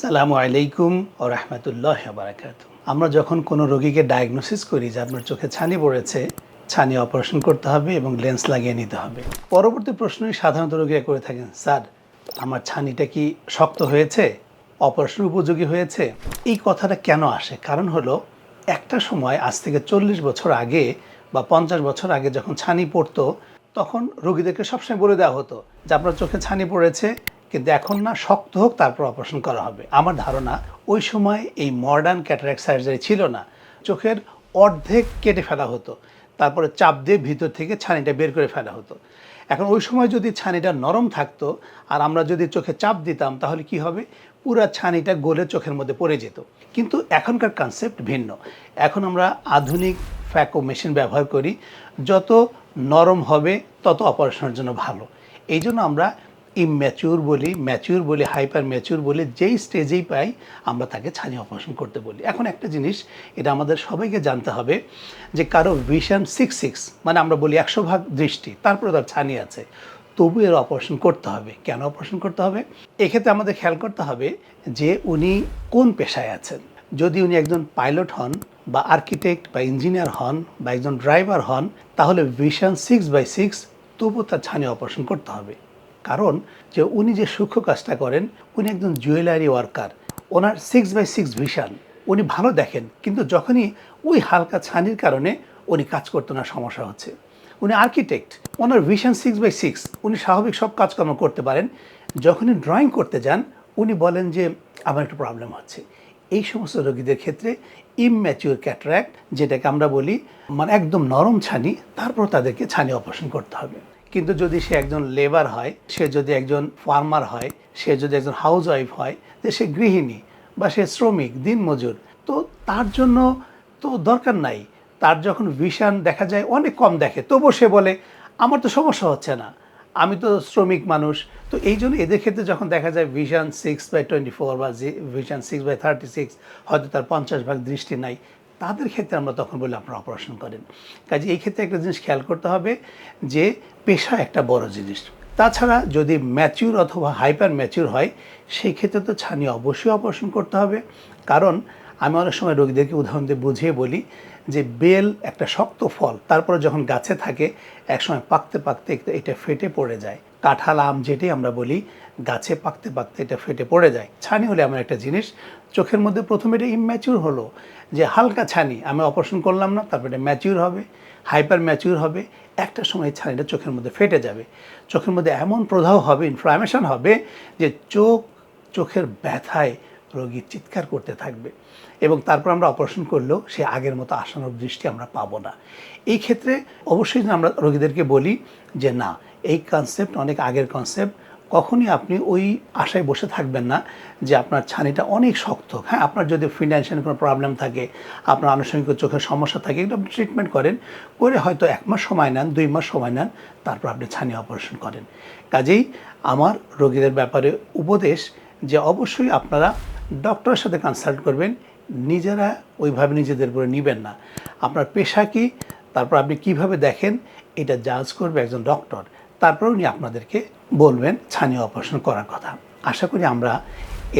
সালামু আলাইকুম ও রহমতুল্লাহ বারাকাত আমরা যখন কোনো রোগীকে ডায়াগনোসিস করি যে আপনার চোখে ছানি পড়েছে, ছানি অপারেশন করতে হবে এবং লেন্স লাগিয়ে নিতে হবে। পরবর্তী প্রশ্নই সাধারণত রোগীরা করে থাকেন, স্যার, আমার ছানিটা কি শক্ত হয়েছে? অপারেশন উপযোগী হয়েছে? এই কথাটা কেন আসে? কারণ হলো, একটা সময় আজ থেকে চল্লিশ বছর আগে বা পঞ্চাশ বছর আগে যখন ছানি পড়তো, তখন রোগীদেরকে সবসময় বলে দেওয়া হতো যে, আপনার চোখে ছানি পড়েছে কিন্তু এখন না শক্ত হোক, তারপর অপারেশন করা হবে। আমার ধারণা, ওই সময় এই মডার্ন ক্যাটারাক্ট সার্জারি ছিল না। চোখের অর্ধেক কেটে ফেলা হতো। তারপরে চাপ দিয়ে ভিতর থেকে ছানিটা বের করে ফেলা হতো। এখন ওই সময় যদি ছানিটা নরম থাকতো, আর আমরা যদি চোখে চাপ দিতাম, তাহলে কি হবে? পুরা ছানিটা গলে চোখের মধ্যে পড়ে যেত। কিন্তু এখনকার কনসেপ্ট ভিন্ন। এখন আমরা আধুনিক ফ্যাকো মেশিন ব্যবহার করি। যত নরম হবে, তত অপারেশনের জন্য ভালো। এই জন্য আমরা ইম্যাচিউর বলি ম্যাচিউর বলি হাইপার ম্যাচিউর বলি, যেই স্টেজেই পাই, আমরা তাকে ছানি অপারেশন করতে বলি। এখন একটা জিনিস, এটা আমাদের সবাইকে জানতে হবে যে কারও ভিশন সিক্স সিক্স মানে আমরা বলি একশো ভাগ দৃষ্টি, তারপরে তার ছানি আছে, তবু এর অপারেশন করতে হবে। কেন অপারেশন করতে হবে? এক্ষেত্রে আমাদের খেয়াল করতে হবে যে উনি কোন পেশায় আছেন। যদি উনি একজন পাইলট হন বা আর্কিটেক্ট বা ইঞ্জিনিয়ার হন বা একজন ড্রাইভার হন, তাহলে ভিশন সিক্স বাই সিক্স তবু তার ছানি অপারেশন করতে হবে। কারণ যে উনি যে সূক্ষ্ম কাজটা করেন, উনি একজন জুয়েলারি ওয়ার্কার ওনার সিক্স বাই সিক্স ভিশন উনি ভালো দেখেন, কিন্তু যখনই ওই হালকা ছানির কারণে উনি কাজ করতে না সমস্যা হচ্ছে। উনি আর্কিটেক্ট ওনার ভিশন সিক্স বাই সিক্স উনি স্বাভাবিক সব কাজকর্ম করতে পারেন। যখনই ড্রয়িং করতে যান, উনি বলেন যে, আমার একটু প্রবলেম হচ্ছে। এই সমস্ত রোগীদের ক্ষেত্রে ইমম্যাচিওর ক্যাটারাক্ট যেটাকে আমরা বলি মানে একদম নরম ছানি তারপর তাদেরকে ছানি অপারেশন করতে হবে। কিন্তু যদি সে একজন লেবার হয়, সে যদি একজন ফার্মার হয়, সে যদি একজন হাউস ওয়াইফ হয়, যে সে গৃহিণী বা সে শ্রমিক, দিনমজুর, তো তার জন্য তো দরকার নাই। তার যখন ভিশন দেখা যায় অনেক কম দেখে, তবুও সে বলে, আমার তো সমস্যা হচ্ছে না, আমি তো শ্রমিক মানুষ। তো এই জন্য এদের ক্ষেত্রে যখন দেখা যায় vision six by twenty four বা vision six by thirty six হয়তো তার পঞ্চাশ ভাগ দৃষ্টি নাই। তাদের ক্ষেত্রে আমরা তখন বলি আপনারা অপারেশন করেন। কাজে এই ক্ষেত্রে একটা জিনিস খেয়াল করতে হবে যে পেশা একটা বড় জিনিস। তাছাড়া যদি ম্যাচিউর অথবা হাইপার ম্যাচিউর হয়, সেই ক্ষেত্রে তো ছানি অবশ্যই অপারেশন করতে হবে। কারণ আমি অনেক সময় রোগীদেরকে উদাহরণ দিয়ে বুঝিয়ে বলি যে বেল একটা শক্ত ফল, তারপরে যখন গাছে থাকে, একসময় পাকতে পাকতে এটা ফেটে পড়ে যায়। কাঁঠাল, আম যেটাই আমরা বলি, গাছে পাকতে পাকতে এটা ফেটে পড়ে যায়। ছানি হলে আমার একটা জিনিস, চোখের মধ্যে প্রথমে এটা ইম্যাচিউর হলো যে হালকা ছানি, আমি অপারেশন করলাম না, তারপরে এটা ম্যাচিউর হবে হাইপার ম্যাচিউর হবে, একটা সময় ছানিটা চোখের মধ্যে ফেটে যাবে। চোখের মধ্যে এমন প্রদাহ হবে ইনফ্লামেশন হবে যে চোখ, চোখের ব্যথায় রোগী চিৎকার করতে থাকবে এবং তারপর আমরা অপারেশন করলেও সে আগের মতো আসানোর দৃষ্টি আমরা পাবো না। এই ক্ষেত্রে অবশ্যই আমরা রোগীদেরকে বলি যে, না, এই কনসেপ্ট অনেক আগের কনসেপ্ট কখনই আপনি ওই আশায় বসে থাকবেন না যে আপনার ছানিটা অনেক শক্ত। হ্যাঁ আপনার যদি ফিনান্সিয়াল কোনো প্রবলেম থাকে, আপনার আনুষঙ্গিক চোখের সমস্যা থাকে, এগুলো আপনি ট্রিটমেন্ট করেন। করে হয়তো এক মাস সময় নেন, দুই মাস সময় নেন, তারপর আপনি ছানি অপারেশন করেন। কাজেই আমার রোগীদের ব্যাপারে উপদেশ যে, অবশ্যই আপনারা ডক্টরের সাথে কনসাল্ট করবেন, নিজেরা ওইভাবে নিজেদের উপরে নেবেন না। আপনার পেশা কি, তারপর আপনি কীভাবে দেখেন, এটা জাজ করবে একজন ডক্টর তারপর উনি আপনাদেরকে বলবেন ছানি অপারেশন করার কথা। আশা করি আমরা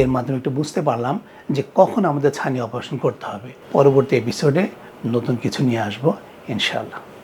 এর মাধ্যমে একটু বুঝতে পারলাম যে কখন আমাদের ছানি অপারেশন করতে হবে। পরবর্তী এপিসোডে নতুন কিছু নিয়ে আসব, ইনশাআল্লাহ।